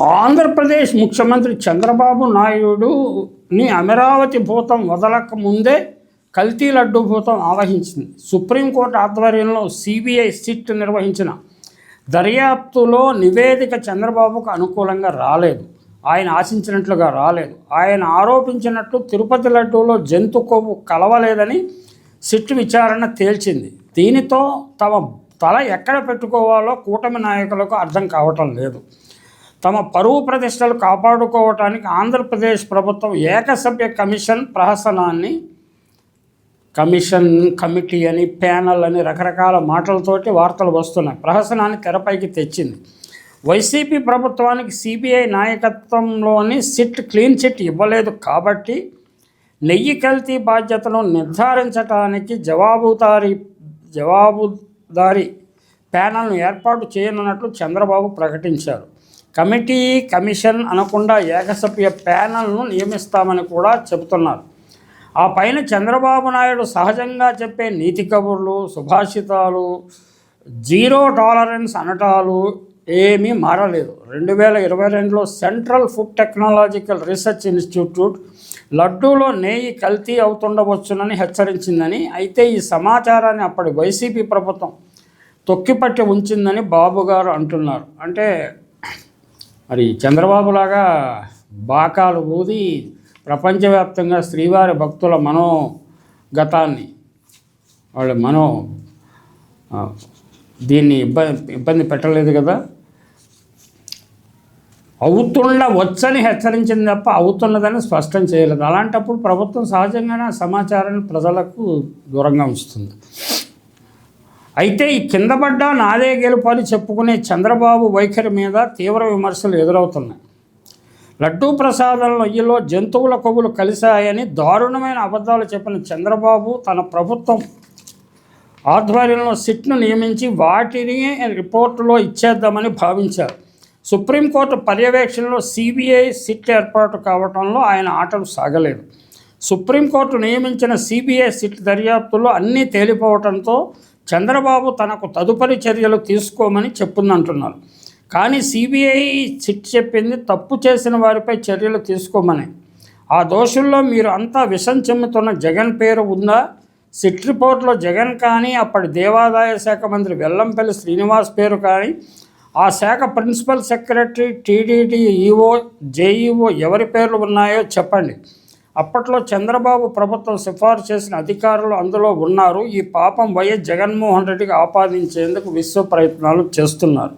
ఆంధ్రప్రదేశ్ ముఖ్యమంత్రి చంద్రబాబు నాయుడుని అమరావతి భూతం వదలక ముందే కల్తీ లడ్డు భూతం ఆవహించింది. సుప్రీంకోర్టు ఆధ్వర్యంలో సిబిఐ సిట్ నిర్వహించిన దర్యాప్తులో నివేదిక చంద్రబాబుకు అనుకూలంగా రాలేదు. ఆయన ఆశించినట్లుగా రాలేదు. ఆయన ఆరోపించినట్లు తిరుపతి లడ్డూలో జంతు కొవ్వు కలవలేదని సిట్ విచారణ తేల్చింది. దీనితో తమ తల ఎక్కడ పెట్టుకోవాలో కూటమి నాయకులకు అర్థం కావటం లేదు. తమ పరువు ప్రతిష్టలు కాపాడుకోవటానికి ఆంధ్రప్రదేశ్ ప్రభుత్వం ఏకసభ్య కమిషన్ ప్రహసనాన్ని కమిషన్ కమిటీ అని ప్యానల్ అని రకరకాల మాటలతోటి వార్తలు వస్తున్నాయి. ప్రహసనాన్ని తెరపైకి తెచ్చింది. వైసీపీ ప్రభుత్వానికి సిబిఐ నాయకత్వంలోని సిట్ క్లీన్ చిట్ ఇవ్వలేదు కాబట్టి నెయ్యి కల్తీ బాధ్యతను నిర్ధారించడానికి జవాబుదారీ జవాబుదారీ ప్యానల్ను ఏర్పాటు చేయనున్నట్లు చంద్రబాబు ప్రకటించారు. కమిటీ కమిషన్ అనకుండా ఏకసభ్య ప్యానల్ను నియమిస్తామని కూడా చెబుతున్నారు. ఆ పైన చంద్రబాబు నాయుడు సహజంగా చెప్పే నీతి కబుర్లు సుభాషితాలు జీరో టాలరెన్స్ అనటాలు ఏమీ మారలేదు. రెండు వేల ఇరవై రెండులో central food technological research institute లడ్డూలో నెయ్యి కల్తీ అవుతుండవచ్చునని హెచ్చరించిందని అయితే ఈ సమాచారాన్ని అప్పటి వైసీపీ ప్రభుత్వం తొక్కిపట్టి ఉంచిందని బాబు గారు అంటున్నారు. అంటే మరి చంద్రబాబులాగా బాకాలు ఊది ప్రపంచవ్యాప్తంగా శ్రీవారి భక్తుల మనోగతాన్ని వాళ్ళ మనో దీన్ని ఇబ్బంది ఇబ్బంది పెట్టలేదు కదా. అవుతుండ వచ్చని హెచ్చరించింది తప్ప అవుతున్నదని స్పష్టం చేయలేదు. అలాంటప్పుడు ప్రభుత్వం సహజంగానే ఆ సమాచారాన్ని ప్రజలకు దూరంగా ఉంచుతుంది. అయితే ఈ కింద పడ్డా నాదే గెలుపు అని చెప్పుకునే చంద్రబాబు వైఖరి మీద తీవ్ర విమర్శలు ఎదురవుతున్నాయి. లడ్డూ ప్రసాదం నొయ్యిలో జంతువుల కొవ్వులు కలిశాయని దారుణమైన అబద్ధాలు చెప్పిన చంద్రబాబు తన ప్రభుత్వం ఆధ్వర్యంలో సిట్ను నియమించి వాటిని రిపోర్టులో ఇచ్చేద్దామని భావించారు. సుప్రీంకోర్టు పర్యవేక్షణలో సిబిఐ సిట్ ఏర్పాటు కావడంలో ఆయన ఆటలు సాగలేదు. సుప్రీంకోర్టు నియమించిన సిబిఐ సిట్ దర్యాప్తులో అన్నీ తేలిపోవడంతో చంద్రబాబు తనకు తదుపరి చర్యలు తీసుకోమని చెప్పుందంటున్నారు. కానీ సిబిఐ చిట్ చెప్పింది తప్పు చేసిన వారిపై చర్యలు తీసుకోమని. ఆ దోషుల్లో మీరు అంతా విషం చెమ్ముతున్న జగన్ పేరు ఉందా? సిట్ రిపోర్ట్లో జగన్ కానీ అప్పటి దేవాదాయ శాఖ మంత్రి వెల్లంపల్లి శ్రీనివాస్ పేరు కానీ ఆ శాఖ principal secretary TDD EO JEO ఎవరి పేర్లు ఉన్నాయో చెప్పండి. అప్పట్లో చంద్రబాబు ప్రభుత్వం సిఫార్సు చేసిన అధికారులు అందులో ఉన్నారు. ఈ పాపం వైఎస్ జగన్మోహన్ రెడ్డికి ఆపాదించేందుకు విశ్వ ప్రయత్నాలు చేస్తున్నారు.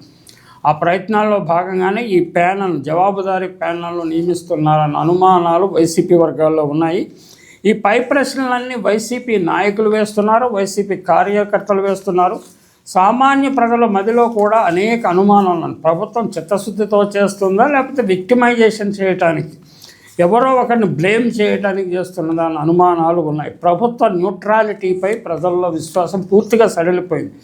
ఆ ప్రయత్నాల్లో భాగంగానే ఈ ప్యానల్ జవాబుదారీ ప్యానల్ను నియమిస్తున్నారన్న అనుమానాలు వైసీపీ వర్గాల్లో ఉన్నాయి. ఈ పై ప్రశ్నలన్నీ వైసీపీ నాయకులు వేస్తున్నారు వైసీపీ కార్యకర్తలు వేస్తున్నారు. సామాన్య ప్రజల మదిలో కూడా అనేక అనుమానాలు ఉన్నాయి. ప్రభుత్వం చిత్తశుద్ధితో చేస్తుందా లేకపోతే విక్టిమైజేషన్ చేయటానికి? ఎవరో ఒకరిని బ్లేమ్ చేయడానికి చేస్తున్న దాని అనుమానాలు ఉన్నాయి. ప్రభుత్వ న్యూట్రాలిటీపై ప్రజల్లో విశ్వాసం పూర్తిగా సడలిపోయింది.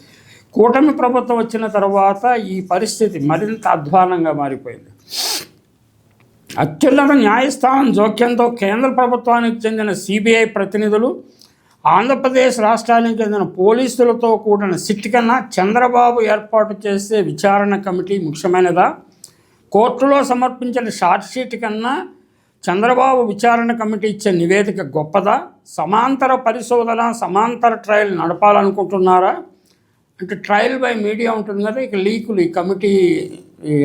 కూటమి ప్రభుత్వం వచ్చిన తర్వాత ఈ పరిస్థితి మరింత అధ్వానంగా మారిపోయింది. అత్యున్నత న్యాయస్థానం జోక్యంతో కేంద్ర ప్రభుత్వానికి చెందిన సిబిఐ ప్రతినిధులు ఆంధ్రప్రదేశ్ రాష్ట్రానికి చెందిన పోలీసులతో కూడిన సిట్ కన్నా చంద్రబాబు ఏర్పాటు చేసే విచారణ కమిటీ ముఖ్యమైనదా? కోర్టులో సమర్పించిన షార్ట్ షీట్ కన్నా చంద్రబాబు విచారణ కమిటీ ఇచ్చే నివేదిక గొప్పదా? సమాంతర పరిశోధన సమాంతర ట్రయల్ నడపాలనుకుంటున్నారా? అంటే ట్రయల్ బై మీడియా ఉంటుంది కదా ఇక లీకులు ఈ కమిటీ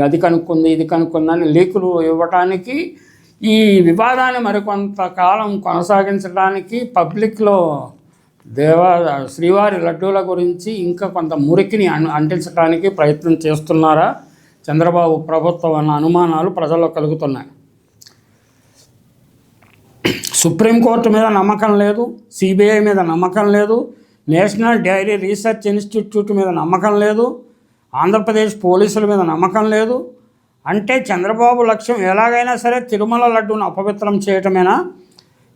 అది కనుక్కుంది ఇది కనుక్కుంది అని లీకులు ఇవ్వటానికి ఈ వివాదాన్ని మరికొంతకాలం కొనసాగించడానికి పబ్లిక్లో దేవా శ్రీవారి లడ్డూల గురించి ఇంకా కొంత మురికిని అన్- అంటించడానికి ప్రయత్నం చేస్తున్నారా? చంద్రబాబు ప్రభుత్వం అన్న అనుమానాలు ప్రజల్లో కలుగుతున్నాయి. సుప్రీంకోర్టు మీద నమ్మకం లేదు సిబిఐ మీద నమ్మకం లేదు నేషనల్ డైరీ రీసెర్చ్ ఇన్స్టిట్యూట్ మీద నమ్మకం లేదు ఆంధ్రప్రదేశ్ పోలీసుల మీద నమ్మకం లేదు. అంటే చంద్రబాబు లక్ష్యం ఎలాగైనా సరే తిరుమల లడ్డూను అపవిత్రం చేయటమేనా?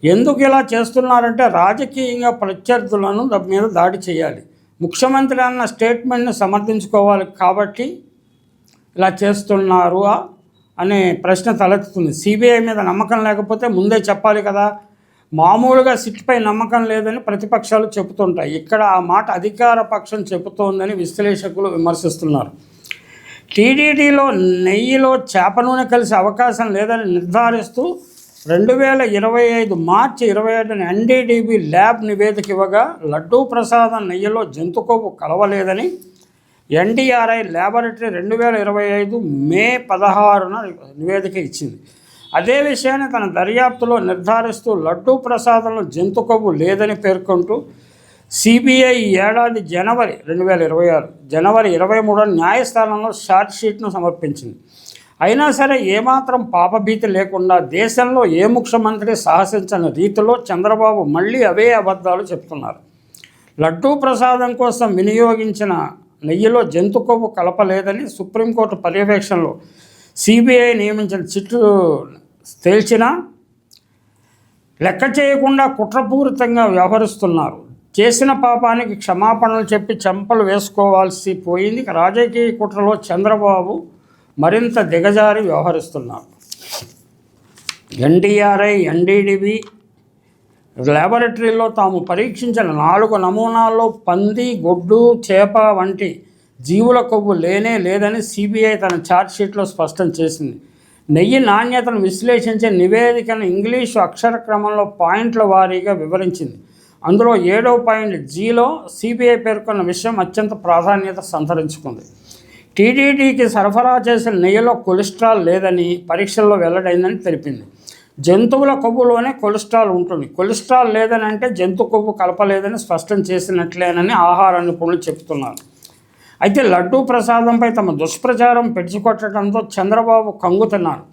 ఎందుకు ఇలా చేస్తున్నారంటే రాజకీయంగా ప్రత్యర్థులను మీద దాడి చేయాలి. ముఖ్యమంత్రి అన్న స్టేట్మెంట్ని సమర్థించుకోవాలి కాబట్టి ఇలా చేస్తున్నారు అనే ప్రశ్న తలెత్తుతుంది. సిబిఐ మీద నమ్మకం లేకపోతే ముందే చెప్పాలి కదా. మామూలుగా సిట్పై నమ్మకం లేదని ప్రతిపక్షాలు చెబుతుంటాయి. ఇక్కడ ఆ మాట అధికార పక్షం చెబుతోందని విశ్లేషకులు విమర్శిస్తున్నారు. టీడీడీలో నెయ్యిలో చేప నూనె కలిసే అవకాశం లేదని నిర్ధారిస్తూ రెండు వేల ఇరవై ఐదు మార్చి ఇరవై ఐదున ఎన్డీడీబీ ల్యాబ్ నివేదిక ఇవ్వగా లడ్డూ ప్రసాదం నెయ్యిలో జంతు కొవ్వు కలవలేదని ఎన్డీఆర్ఐ ల్యాబొరేటరీ రెండు వేల ఇరవై ఐదు మే పదహారున నివేదిక ఇచ్చింది. అదే విషయాన్ని తన దర్యాప్తులో నిర్ధారిస్తూ లడ్డూ ప్రసాదంలో జంతు కొవ్వు లేదని పేర్కొంటూ సిబిఐ ఈ ఏడాది జనవరి రెండు వేల ఇరవై ఆరు జనవరి ఇరవై మూడున న్యాయస్థానంలో షార్ట్ షీట్ను సమర్పించింది. అయినా సరే ఏమాత్రం పాపభీతి లేకుండా దేశంలో ఏ ముఖ్యమంత్రి సాహసించని రీతిలో చంద్రబాబు మళ్ళీ అవే అబద్ధాలు చెప్తున్నారు. లడ్డూ ప్రసాదం కోసం వినియోగించిన నెయ్యిలో జంతు కొవ్వు కలపలేదని సుప్రీంకోర్టు పర్యవేక్షణలో సిబిఐ నియమించిన చిట్టు తేల్చినా లెక్క చేయకుండా కుట్రపూరితంగా వ్యవహరిస్తున్నారు. చేసిన పాపానికి క్షమాపణలు చెప్పి చెంపలు వేసుకోవాల్సి పోయింది. రాజకీయ కుట్రలో చంద్రబాబు మరింత దిగజారి వ్యవహరిస్తున్నారు. ఎన్డీఆర్ఐ ఎన్డీడీబీ ల్యాబొరేటరీలో తాము పరీక్షించిన నాలుగు నమూనాల్లో పంది గొడ్డు చేప వంటి జీవుల కొవ్వు లేనే లేదని సిబిఐ తన ఛార్జ్షీట్లో స్పష్టం చేసింది. నెయ్యి నాణ్యతను విశ్లేషించే నివేదికను ఇంగ్లీషు అక్షర క్రమంలో పాయింట్ల వారీగా వివరించింది. అందులో ఏడవ పాయింట్ జీలో సిబిఐ పేర్కొన్న విషయం అత్యంత ప్రాధాన్యత సంతరించుకుంది. టీడీడీకి సరఫరా చేసిన నెయ్యిలో కొలెస్ట్రాల్ లేదని పరీక్షల్లో వెల్లడైందని తెలిపింది. జంతువుల కొవ్వులోనే కొలెస్ట్రాల్ ఉంటుంది. కొలెస్ట్రాల్ లేదని అంటే జంతు కొవ్వు కలపలేదని స్పష్టం చేసినట్లేనని ఆహార నిపుణులు చెబుతున్నారు. అయితే లడ్డూ ప్రసాదంపై తమ దుష్ప్రచారం పెంచుకొట్టడంతో చంద్రబాబు కంగుతున్నారు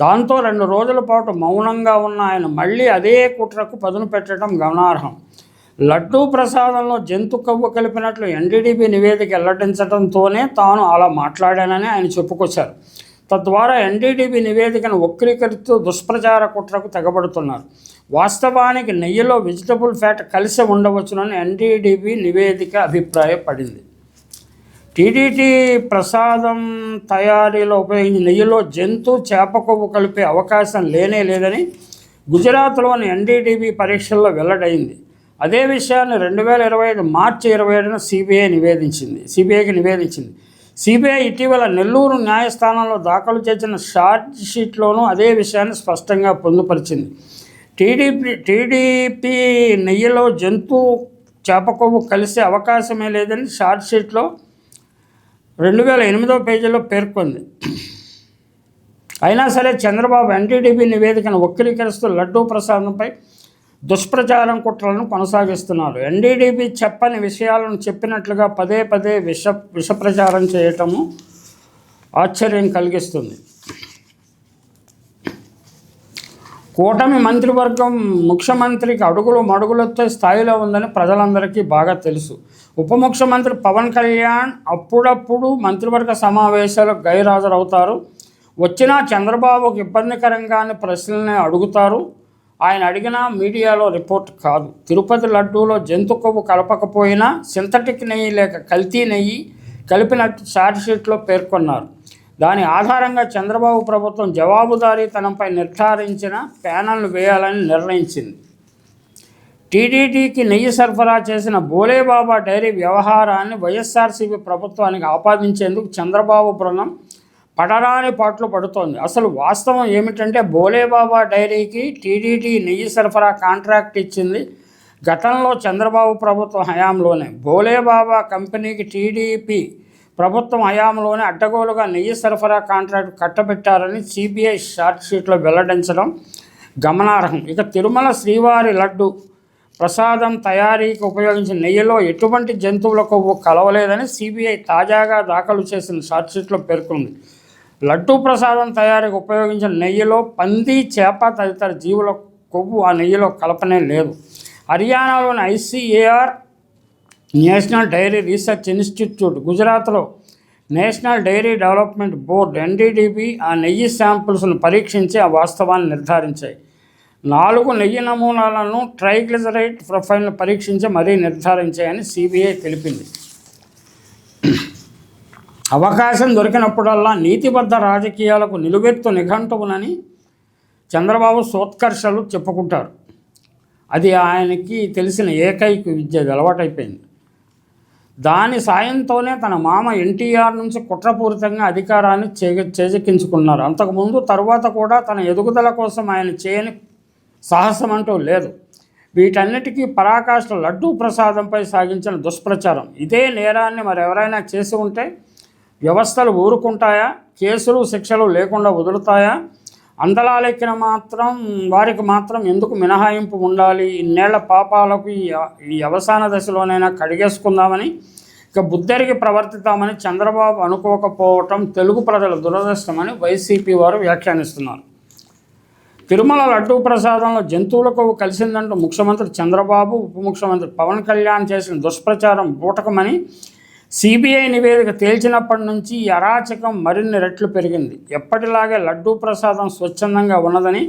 దాంతో రెండు రోజుల పాటు మౌనంగా ఉన్న ఆయన మళ్ళీ అదే కుట్రకు పదును పెట్టడం గమనార్హం. లడ్డూ ప్రసాదంలో జంతు కొవ్వు కలిపినట్లు ఎన్డీడీబీ నివేదిక వెల్లడించడంతోనే తాను అలా మాట్లాడానని ఆయన చెప్పుకొచ్చారు. తద్వారా ఎన్డీడీబీ నివేదికను వక్రీకరిస్తూ దుష్ప్రచార కుట్రకు తెగబడుతున్నారు. వాస్తవానికి నెయ్యిలో వెజిటబుల్ ఫ్యాట్ కలిసి ఉండవచ్చునని ఎన్డీడీబీ నివేదిక అభిప్రాయపడింది. టీడీటీ ప్రసాదం తయారీలో ఉపయోగించిన నెయ్యిలో జంతు చేప కొవ్వు కలిపే అవకాశం లేనే లేదని గుజరాత్లోని ఎన్డీటీబీ పరీక్షల్లో వెల్లడైంది. అదే విషయాన్ని రెండు వేల ఇరవై ఐదు మార్చి ఇరవై ఏడున సిబిఐ నివేదించింది. సిబిఐకి నివేదించింది. సిబిఐ ఇటీవల నెల్లూరు న్యాయస్థానంలో దాఖలు చేసిన షార్ట్షీట్లోనూ అదే విషయాన్ని స్పష్టంగా పొందుపరిచింది. టీడీపీ టీడీపీ నెయ్యిలో జంతు చేపకొవ్వు కలిసే అవకాశమే లేదని షార్ట్షీట్లో రెండు వేల ఎనిమిదో పేజీలో పేర్కొంది. అయినా సరే చంద్రబాబు ఎన్టీడీపీ నివేదికను వక్రీకరిస్తూ లడ్డూ ప్రసాదంపై దుష్ప్రచారం కుట్రలను కొనసాగిస్తున్నారు. ఎన్డీడీపీ చెప్పని విషయాలను చెప్పినట్లుగా పదే పదే విష విషప్రచారం చేయటము ఆశ్చర్యం కలిగిస్తుంది. కూటమి మంత్రివర్గం ముఖ్యమంత్రికి అడుగులు మడుగులతో స్థాయిలో ఉందని ప్రజలందరికీ బాగా తెలుసు. ఉప ముఖ్యమంత్రి పవన్ కళ్యాణ్ అప్పుడప్పుడు మంత్రివర్గ సమావేశాలకు గైరాజరవుతారు. వచ్చినా చంద్రబాబుకు ఇబ్బందికరంగానే ప్రశ్నల్ని అడుగుతారు. ఆయన అడిగిన మీడియాలో రిపోర్ట్ కాదు. తిరుపతి లడ్డూలో జంతు కొవ్వు కలపకపోయినా సింథటిక్ నెయ్యి లేక కల్తీ నెయ్యి కలిపినట్టు చార్జ్షీట్లో పేర్కొన్నారు. దాని ఆధారంగా చంద్రబాబు ప్రభుత్వం జవాబుదారీతనంపై నిర్ధారించిన ప్యానల్ను వేయాలని నిర్ణయించింది. టీడీటీకి నెయ్యి సరఫరా చేసిన బోలేబాబా డైరీ వ్యవహారాన్ని వైఎస్ఆర్సీపీ ప్రభుత్వానికి ఆపాదించేందుకు చంద్రబాబు బృందం పడరాని పాటలు పడుతోంది. అసలు వాస్తవం ఏమిటంటే బోలేబాబా డైరీకి టీడీటీ నెయ్యి సరఫరా కాంట్రాక్ట్ ఇచ్చింది గతంలో చంద్రబాబు ప్రభుత్వం హయాంలోనే. బోలేబాబా కంపెనీకి టీడీపీ ప్రభుత్వం హయాంలోనే అడ్డగోలుగా నెయ్యి సరఫరా కాంట్రాక్ట్ కట్టబెట్టారని సిబిఐ షార్ట్షీట్లో వెల్లడించడం గమనార్హం. ఇక తిరుమల శ్రీవారి లడ్డు ప్రసాదం తయారీకి ఉపయోగించిన నెయ్యిలో ఎటువంటి జంతువుల కొవ్వు కలవలేదని సిబిఐ తాజాగా దాఖలు చేసిన షార్ట్షీట్లో పేర్కొంది. లడ్డూ ప్రసాదం తయారీకి ఉపయోగించిన నెయ్యిలో పంది చేప తదితర జీవుల కొవ్వు ఆ నెయ్యిలో కలపనే లేదు. హర్యానాలోని ICAR national dairy research institute గుజరాత్లో national dairy development board NDDB ఆ నెయ్యి శాంపుల్స్ను పరీక్షించి ఆ వాస్తవాన్ని నిర్ధారించాయి. నాలుగు నెయ్యి నమూనాలను ట్రైగ్లిజరేట్ ప్రొఫైల్ను పరీక్షించి మరీ నిర్ధారించాయని సిబిఐ తెలిపింది. అవకాశం దొరికినప్పుడల్లా నీతిబద్ధ రాజకీయాలకు నిలువెత్తు నిఘంటువునని చంద్రబాబు సోత్కర్షలు చెప్పుకుంటారు. అది ఆయనకి తెలిసిన ఏకైక విద్య అలవాటైపోయింది. దాని సాయంతోనే తన మామ ఎన్టీఆర్ నుంచి కుట్రపూరితంగా అధికారాన్ని చేజ చేజెక్కించుకున్నారు. అంతకుముందు తరువాత కూడా తన ఎదుగుదల కోసం ఆయన చేయని సాహసం అంటూ లేదు. వీటన్నిటికీ పరాకాష్ఠ లడ్డూ ప్రసాదంపై సాగించిన దుష్ప్రచారం. ఇదే నేరాన్ని మరెవరైనా చేసి ఉంటే వ్యవస్థలు ఊరుకుంటాయా? కేసులు శిక్షలు లేకుండా వదులుతాయా? అందలాలెక్కిన మాత్రం వారికి మాత్రం ఎందుకు మినహాయింపు ఉండాలి? ఇన్నేళ్ళ పాపాలకు ఈ అవసాన దశలోనైనా కడిగేసుకుందామని ఇక బుద్ధరికి ప్రవర్తిద్దామని చంద్రబాబు అనుకోకపోవటం తెలుగు ప్రజల దురదృష్టమని వైసీపీ వారు వ్యాఖ్యానిస్తున్నారు. తిరుమల లడ్డూ ప్రసాదంలో జంతువులకు కలిసిందంటూ ముఖ్యమంత్రి చంద్రబాబు ఉప ముఖ్యమంత్రి పవన్ కళ్యాణ్ చేసిన దుష్ప్రచారం బూటకమని సిబిఐ నివేదిక తేల్చినప్పటి నుంచి ఈ అరాచకం మరిన్ని రెట్లు పెరిగింది. ఎప్పటిలాగే లడ్డూ ప్రసాదం స్వచ్ఛందంగా ఉన్నదని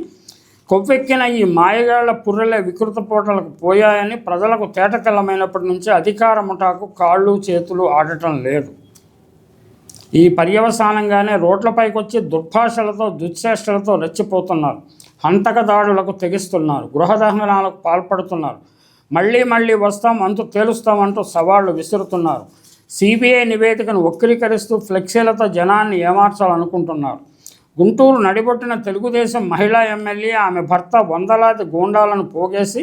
కొవ్వెక్కిన ఈ మాయగాళ్ళ పుర్రెలే వికృత పోటలకు పోయాయని ప్రజలకు తేటతెల్లమైనప్పటి నుంచి అధికార ముఠాకు కాళ్ళు చేతులు ఆడటం లేదు. ఈ పర్యవసానంగానే రోడ్లపైకి వచ్చి దుర్భాషలతో దుశ్చేష్టలతో రెచ్చిపోతున్నారు. హంతక దాడులకు తెగిస్తున్నారు. గృహదహనాలకు పాల్పడుతున్నారు. మళ్ళీ మళ్ళీ వస్తాం అంతు తేలుస్తామంటూ సవాళ్ళు విసురుతున్నారు. సిబిఐ నివేదికను వక్రీకరిస్తూ ఫ్లెక్సీలతో జనాన్ని ఏమార్చాలనుకుంటున్నారు? గుంటూరు నడిబొట్టిన తెలుగుదేశం మహిళా ఎమ్మెల్యే ఆమె భర్త వందలాది గూండాలను పోగేసి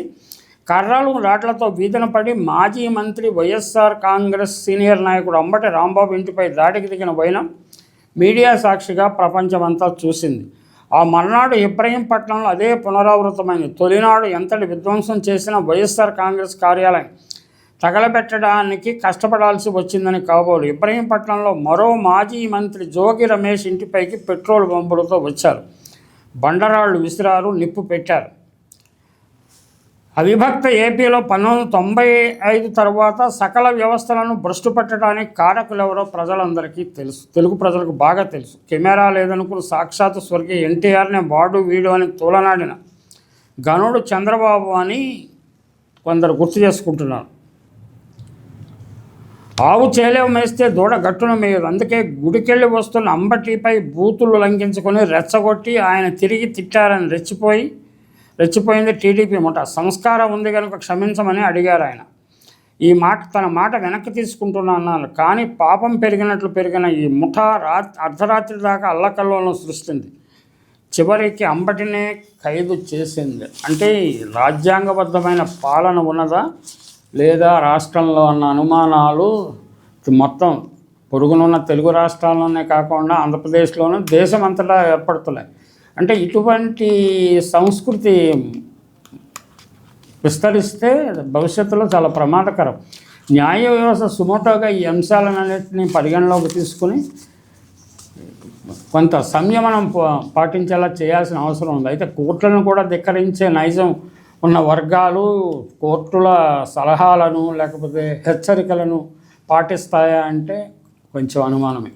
కర్రలు రాట్లతో వీధిన పడి మాజీ మంత్రి వైఎస్ఆర్ కాంగ్రెస్ సీనియర్ నాయకుడు అంబటి రాంబాబు ఇంటిపై దాడికి దిగిన వైనం మీడియా సాక్షిగా ప్రపంచమంతా చూసింది. ఆ మర్నాడు ఇబ్రహీంపట్నంలో అదే పునరావృతమైంది. తొలినాడు ఎంతటి విధ్వంసం చేసిన వైఎస్ఆర్ కాంగ్రెస్ కార్యాలయం తగలబెట్టడానికి కష్టపడాల్సి వచ్చిందని కాబోలు. ఇబ్రహీంపట్నంలో మరో మాజీ మంత్రి జోగి రమేష్ ఇంటిపైకి పెట్రోల్ పంపులతో వచ్చారు. బండరాళ్ళు విసిరారు నిప్పు పెట్టారు. అవిభక్త ఏపీలో పంతొమ్మిది తొంభై ఐదు తర్వాత సకల వ్యవస్థలను భ్రష్టు పట్టడానికి కారకులెవరో ప్రజలందరికీ తెలుసు. తెలుగు ప్రజలకు బాగా తెలుసు. కెమెరా లేదనుకుని సాక్షాత్ స్వర్గీయ ఎన్టీఆర్నే వాడు వీడు అని తూలనాడిన గనుడు చంద్రబాబు అని కొందరు గుర్తు చేసుకుంటున్నారు. ఆవు చేలేవు మేస్తే దూడ గట్టున మేయదు. అందుకే గుడికెళ్ళి వస్తున్న అంబటిపై బూతులు లంఘించుకొని రెచ్చగొట్టి ఆయన తిరిగి తిట్టారని రెచ్చిపోయి రెచ్చిపోయింది టీడీపీ ముఠ. సంస్కారం ఉంది కనుక క్షమించమని అడిగారు ఆయన. ఈ మాట తన మాట వెనక్కి తీసుకుంటున్నా అన్నారు కానీ పాపం పెరిగినట్లు పెరిగిన ఈ ముఠ రా అర్ధరాత్రి దాకా అల్లకల్లోలను సృష్టింది. చివరికి అంబటినే ఖైదు చేసింది. అంటే రాజ్యాంగబద్ధమైన పాలన ఉన్నదా? లేదా రాష్ట్రంలో ఉన్న అనుమానాలు మొత్తం పొరుగునున్న తెలుగు రాష్ట్రాల్లోనే కాకుండా ఆంధ్రప్రదేశ్లోనూ దేశం అంతటా ఏర్పడుతున్నాయి. అంటే ఇటువంటి సంస్కృతి విస్తరిస్తే భవిష్యత్తులో చాలా ప్రమాదకరం. న్యాయ వ్యవస్థ సుమోటోగా ఈ అంశాలన్నింటినీ పరిగణలోకి తీసుకుని కొంత సంయమనం పా- పాటించేలా చేయాల్సిన అవసరం ఉంది. అయితే కోర్టులను కూడా ధిక్కరించే నైజం ఉన్న వర్గాలు కోర్టుల సలహాలను లేకపోతే హెచ్చరికలను పాటిస్తాయా అంటే కొంచెం అనుమానమే.